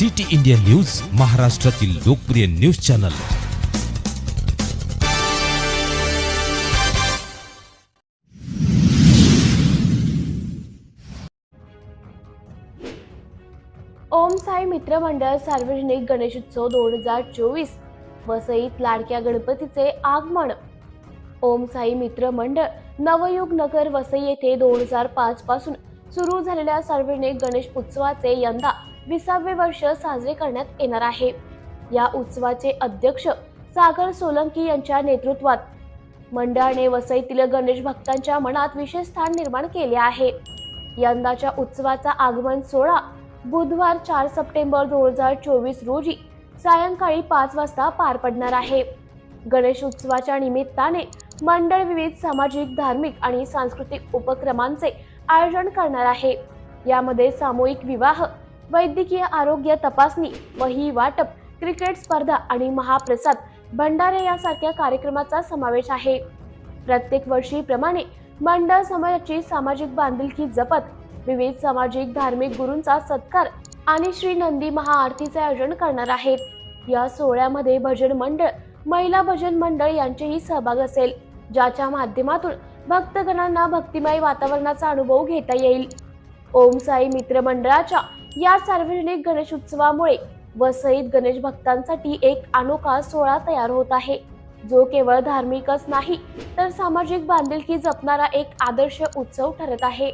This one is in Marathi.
सिटी इंडिया न्यूज महाराष्ट्रातील लोकप्रिय न्यूज चॅनल. ओम साई मित्र मंडळ सार्वजनिक गणेशोत्सव दोन हजार चोवीस वसईत लाडक्या गणपतीचे आगमन. ओम साई मित्र मंडळ नवयुग नगर वसई येथे दोन हजार पाच पासून सुरू झालेल्या सार्वजनिक गणेश उत्सवाचे यंदा विसावे वर्ष साजरे करण्यात येणार आहे. या उत्सवाचे अध्यक्ष सागर सोलंकी यांच्या नेतृत्वात मंडळाने वसईतील गणेश भक्तांच्या मनात विशेष स्थान निर्माण केले आहे. यंदाच्या उत्सवाचा आगमन सोहळा बुधवार चार सप्टेंबर दोन हजार चोवीस रोजी सायंकाळी पाच वाजता पार पडणार आहे. गणेश उत्सवाच्या निमित्ताने मंडळ विविध सामाजिक धार्मिक आणि सांस्कृतिक उपक्रमांचे आयोजन करणार आहे. यामध्ये सामूहिक विवाह वैद्यकीय आरोग्य तपासणी वही वाटप क्रिकेट स्पर्धा आणि महाप्रसाद भंडारे यासारख्या कार्यक्रमाचा समावेश आहे. प्रत्येक वर्षीप्रमाणे मंडळ समाजाची सामाजिक बांधिलकी जपत विविध सामाजिक धार्मिक गुरूंचा सत्कार आणि श्री नंदी महाआरतीचे आयोजन करणार आहेत या सोहळ्यामध्ये भजन मंडळ महिला भजन मंडळ यांचेही सहभाग असेल ज्याच्या माध्यमातून भक्तगणांना भक्तिमय वातावरणाचा अनुभव घेता येईल. ओम साई मित्र मंडळाच्या या सार्वजनिक गणेश उत्सवामुळे वसईत गणेश भक्तांसाठी एक अनोखा सोहळा तयार होत आहे. जो केवळ धार्मिकच नाही तर सामाजिक बांधिलकी जपणारा एक आदर्श उत्सव ठरत आहे.